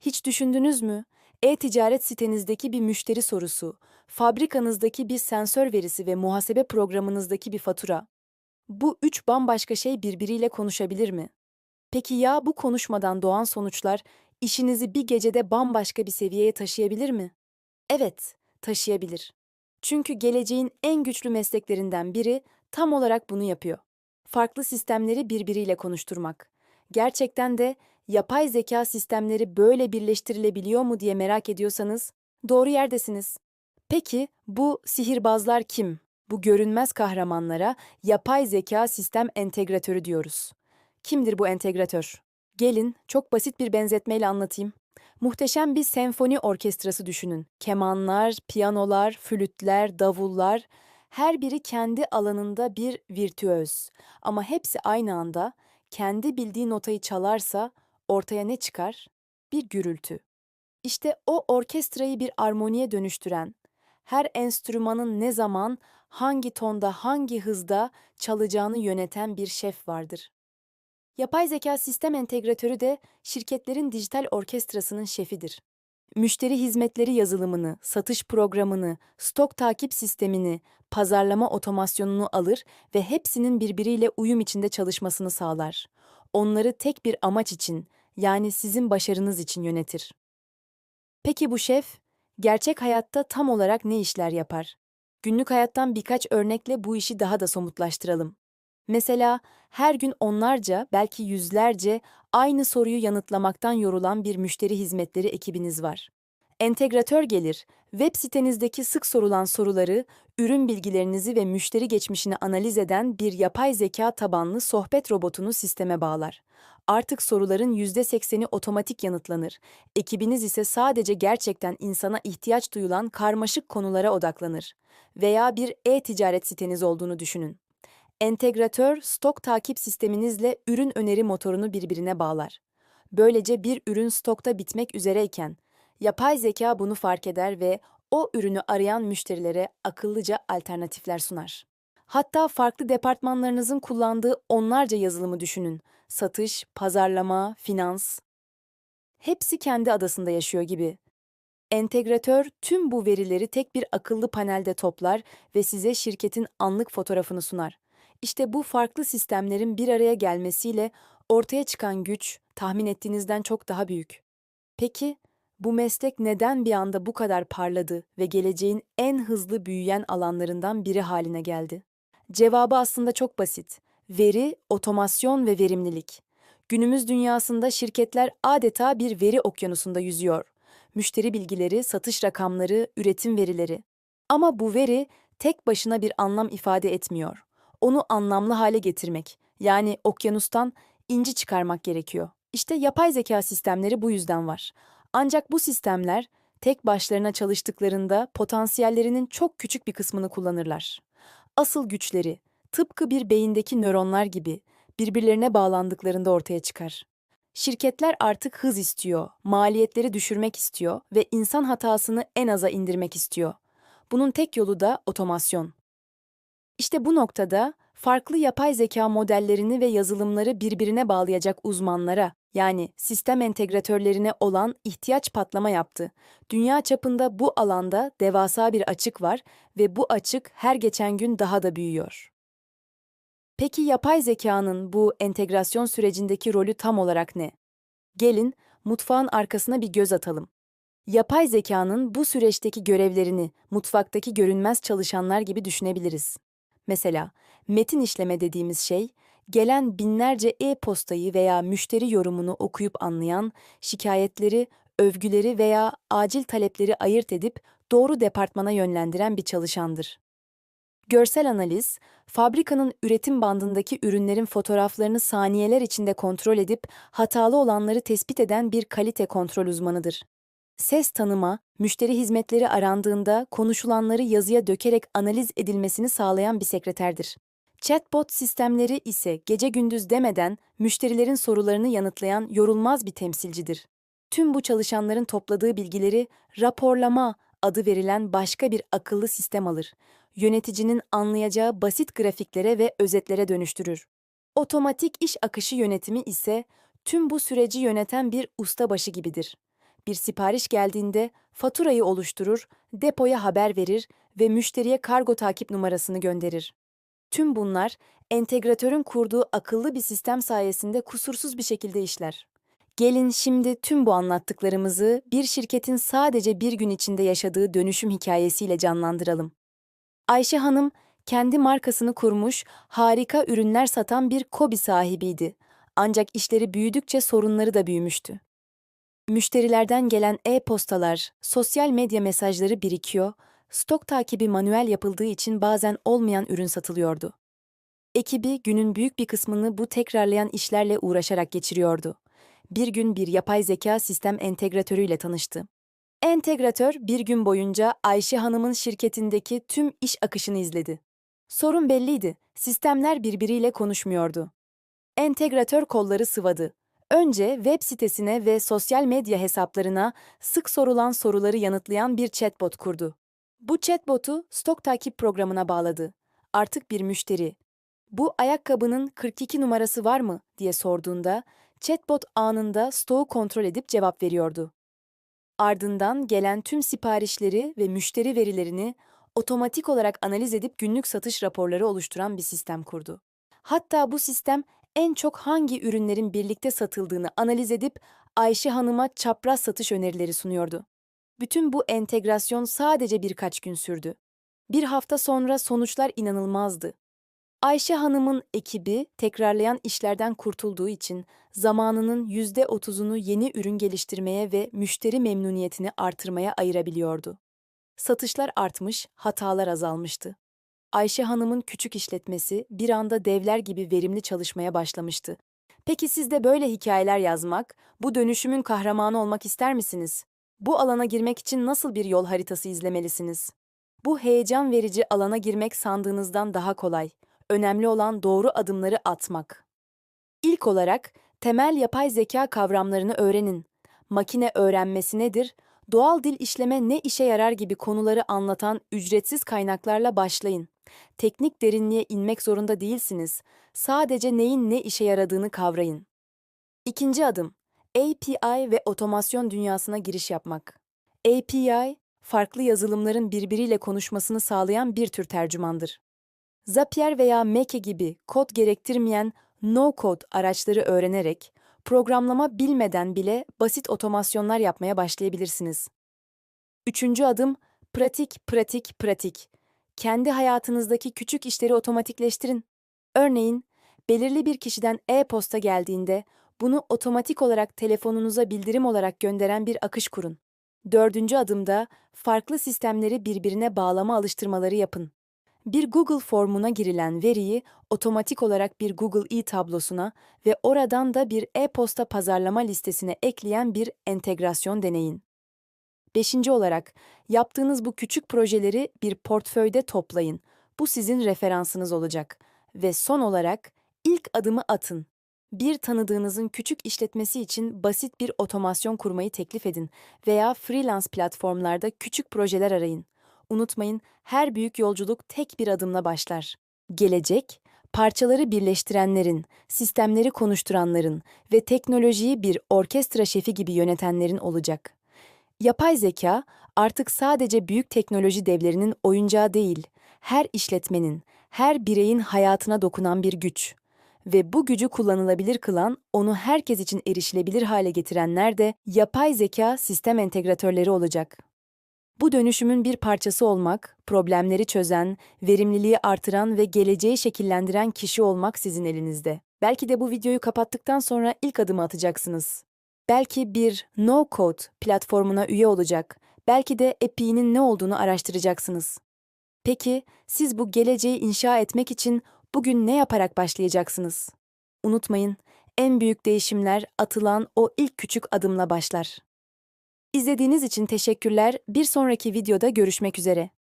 Hiç düşündünüz mü? E-ticaret sitenizdeki bir müşteri sorusu, fabrikanızdaki bir sensör verisi ve muhasebe programınızdaki bir fatura. Bu üç bambaşka şey birbiriyle konuşabilir mi? Peki ya bu konuşmadan doğan sonuçlar işinizi bir gecede bambaşka bir seviyeye taşıyabilir mi? Evet, taşıyabilir. Çünkü geleceğin en güçlü mesleklerinden biri tam olarak bunu yapıyor. Farklı sistemleri birbiriyle konuşturmak. Gerçekten de yapay zeka sistemleri böyle birleştirilebiliyor mu diye merak ediyorsanız doğru yerdesiniz. Peki bu sihirbazlar kim? Bu görünmez kahramanlara yapay zeka sistem entegratörü diyoruz. Kimdir bu entegratör? Gelin çok basit bir benzetmeyle anlatayım. Muhteşem bir senfoni orkestrası düşünün. Kemanlar, piyanolar, flütler, davullar, her biri kendi alanında bir virtüöz. Ama hepsi aynı anda kendi bildiği notayı çalarsa ortaya ne çıkar? Bir gürültü. İşte o orkestrayı bir armoniye dönüştüren, her enstrümanın ne zaman, hangi tonda, hangi hızda çalacağını yöneten bir şef vardır. Yapay zeka sistem entegratörü de şirketlerin dijital orkestrasının şefidir. Müşteri hizmetleri yazılımını, satış programını, stok takip sistemini, pazarlama otomasyonunu alır ve hepsinin birbiriyle uyum içinde çalışmasını sağlar. Onları tek bir amaç için, yani sizin başarınız için yönetir. Peki bu şef, gerçek hayatta tam olarak ne işler yapar? Günlük hayattan birkaç örnekle bu işi daha da somutlaştıralım. Mesela her gün onlarca, belki yüzlerce aynı soruyu yanıtlamaktan yorulan bir müşteri hizmetleri ekibiniz var. Entegratör gelir, web sitenizdeki sık sorulan soruları, ürün bilgilerinizi ve müşteri geçmişini analiz eden bir yapay zeka tabanlı sohbet robotunu sisteme bağlar. Artık soruların %80'i otomatik yanıtlanır. Ekibiniz ise sadece gerçekten insana ihtiyaç duyulan karmaşık konulara odaklanır. Veya bir e-ticaret siteniz olduğunu düşünün. Entegratör, stok takip sisteminizle ürün öneri motorunu birbirine bağlar. Böylece bir ürün stokta bitmek üzereyken, yapay zeka bunu fark eder ve o ürünü arayan müşterilere akıllıca alternatifler sunar. Hatta farklı departmanlarınızın kullandığı onlarca yazılımı düşünün. Satış, pazarlama, finans. Hepsi kendi adasında yaşıyor gibi. Entegratör tüm bu verileri tek bir akıllı panelde toplar ve size şirketin anlık fotoğrafını sunar. İşte bu farklı sistemlerin bir araya gelmesiyle ortaya çıkan güç tahmin ettiğinizden çok daha büyük. Peki bu meslek neden bir anda bu kadar parladı ve geleceğin en hızlı büyüyen alanlarından biri haline geldi? Cevabı aslında çok basit. Veri, otomasyon ve verimlilik. Günümüz dünyasında şirketler adeta bir veri okyanusunda yüzüyor. Müşteri bilgileri, satış rakamları, üretim verileri. Ama bu veri tek başına bir anlam ifade etmiyor onu anlamlı hale getirmek, yani okyanustan inci çıkarmak gerekiyor. İşte yapay zeka sistemleri bu yüzden var. Ancak bu sistemler tek başlarına çalıştıklarında potansiyellerinin çok küçük bir kısmını kullanırlar. Asıl güçleri tıpkı bir beyindeki nöronlar gibi birbirlerine bağlandıklarında ortaya çıkar. Şirketler artık hız istiyor, maliyetleri düşürmek istiyor ve insan hatasını en aza indirmek istiyor. Bunun tek yolu da otomasyon. İşte bu noktada farklı yapay zeka modellerini ve yazılımları birbirine bağlayacak uzmanlara, yani sistem entegratörlerine olan ihtiyaç patlama yaptı. Dünya çapında bu alanda devasa bir açık var ve bu açık her geçen gün daha da büyüyor. Peki yapay zekanın bu entegrasyon sürecindeki rolü tam olarak ne? Gelin mutfağın arkasına bir göz atalım. Yapay zekanın bu süreçteki görevlerini mutfaktaki görünmez çalışanlar gibi düşünebiliriz. Mesela metin işleme dediğimiz şey, gelen binlerce e-postayı veya müşteri yorumunu okuyup anlayan, şikayetleri, övgüleri veya acil talepleri ayırt edip doğru departmana yönlendiren bir çalışandır. Görsel analiz, fabrikanın üretim bandındaki ürünlerin fotoğraflarını saniyeler içinde kontrol edip hatalı olanları tespit eden bir kalite kontrol uzmanıdır. Ses tanıma, müşteri hizmetleri arandığında konuşulanları yazıya dökerek analiz edilmesini sağlayan bir sekreterdir. Chatbot sistemleri ise gece gündüz demeden müşterilerin sorularını yanıtlayan yorulmaz bir temsilcidir. Tüm bu çalışanların topladığı bilgileri raporlama adı verilen başka bir akıllı sistem alır. Yöneticinin anlayacağı basit grafiklere ve özetlere dönüştürür. Otomatik iş akışı yönetimi ise tüm bu süreci yöneten bir ustabaşı gibidir Bir sipariş geldiğinde faturayı oluşturur, depoya haber verir ve müşteriye kargo takip numarasını gönderir. Tüm bunlar entegratörün kurduğu akıllı bir sistem sayesinde kusursuz bir şekilde işler. Gelin şimdi tüm bu anlattıklarımızı bir şirketin sadece bir gün içinde yaşadığı dönüşüm hikayesiyle canlandıralım. Ayşe Hanım kendi markasını kurmuş, harika ürünler satan bir kobi sahibiydi. Ancak işleri büyüdükçe sorunları da büyümüştü. Müşterilerden gelen e-postalar, sosyal medya mesajları birikiyor, stok takibi manuel yapıldığı için bazen olmayan ürün satılıyordu. Ekibi günün büyük bir kısmını bu tekrarlayan işlerle uğraşarak geçiriyordu. Bir gün bir yapay zeka sistem entegratörüyle tanıştı. Entegratör bir gün boyunca Ayşe Hanım'ın şirketindeki tüm iş akışını izledi. Sorun belliydi. Sistemler birbiriyle konuşmuyordu. Entegratör kolları sıvadı. Önce web sitesine ve sosyal medya hesaplarına sık sorulan soruları yanıtlayan bir chatbot kurdu. Bu chatbotu stok takip programına bağladı. Artık bir müşteri. Bu ayakkabının 42 numarası var mı diye sorduğunda chatbot anında stoğu kontrol edip cevap veriyordu. Ardından gelen tüm siparişleri ve müşteri verilerini otomatik olarak analiz edip günlük satış raporları oluşturan bir sistem kurdu. Hatta bu sistem en çok hangi ürünlerin birlikte satıldığını analiz edip Ayşe Hanım'a çapraz satış önerileri sunuyordu. Bütün bu entegrasyon sadece birkaç gün sürdü. Bir hafta sonra sonuçlar inanılmazdı. Ayşe Hanım'ın ekibi tekrarlayan işlerden kurtulduğu için zamanının yüzde otuzunu yeni ürün geliştirmeye ve müşteri memnuniyetini artırmaya ayırabiliyordu. Satışlar artmış, hatalar azalmıştı. Ayşe Hanım'ın küçük işletmesi bir anda devler gibi verimli çalışmaya başlamıştı. Peki siz de böyle hikayeler yazmak, bu dönüşümün kahramanı olmak ister misiniz? Bu alana girmek için nasıl bir yol haritası izlemelisiniz? Bu heyecan verici alana girmek sandığınızdan daha kolay. Önemli olan doğru adımları atmak. İlk olarak temel yapay zeka kavramlarını öğrenin. Makine öğrenmesi nedir? Doğal dil işleme ne işe yarar gibi konuları anlatan ücretsiz kaynaklarla başlayın. Teknik derinliğe inmek zorunda değilsiniz. Sadece neyin ne işe yaradığını kavrayın. İkinci adım, API ve otomasyon dünyasına giriş yapmak. API, farklı yazılımların birbiriyle konuşmasını sağlayan bir tür tercümandır. Zapier veya Make gibi kod gerektirmeyen no-code araçları öğrenerek, programlama bilmeden bile basit otomasyonlar yapmaya başlayabilirsiniz. Üçüncü adım, pratik, pratik, pratik. Kendi hayatınızdaki küçük işleri otomatikleştirin. Örneğin, belirli bir kişiden e-posta geldiğinde bunu otomatik olarak telefonunuza bildirim olarak gönderen bir akış kurun. Dördüncü adımda farklı sistemleri birbirine bağlama alıştırmaları yapın. Bir Google formuna girilen veriyi otomatik olarak bir Google e-tablosuna ve oradan da bir e-posta pazarlama listesine ekleyen bir entegrasyon deneyin. Beşinci olarak, yaptığınız bu küçük projeleri bir portföyde toplayın. Bu sizin referansınız olacak. Ve son olarak, ilk adımı atın. Bir tanıdığınızın küçük işletmesi için basit bir otomasyon kurmayı teklif edin veya freelance platformlarda küçük projeler arayın. Unutmayın, her büyük yolculuk tek bir adımla başlar. Gelecek, parçaları birleştirenlerin, sistemleri konuşturanların ve teknolojiyi bir orkestra şefi gibi yönetenlerin olacak. Yapay zeka artık sadece büyük teknoloji devlerinin oyuncağı değil, her işletmenin, her bireyin hayatına dokunan bir güç. Ve bu gücü kullanılabilir kılan, onu herkes için erişilebilir hale getirenler de yapay zeka sistem entegratörleri olacak. Bu dönüşümün bir parçası olmak, problemleri çözen, verimliliği artıran ve geleceği şekillendiren kişi olmak sizin elinizde. Belki de bu videoyu kapattıktan sonra ilk adımı atacaksınız. Belki bir no-code platformuna üye olacak. Belki de API'nin ne olduğunu araştıracaksınız. Peki siz bu geleceği inşa etmek için bugün ne yaparak başlayacaksınız? Unutmayın, en büyük değişimler atılan o ilk küçük adımla başlar. İzlediğiniz için teşekkürler. Bir sonraki videoda görüşmek üzere.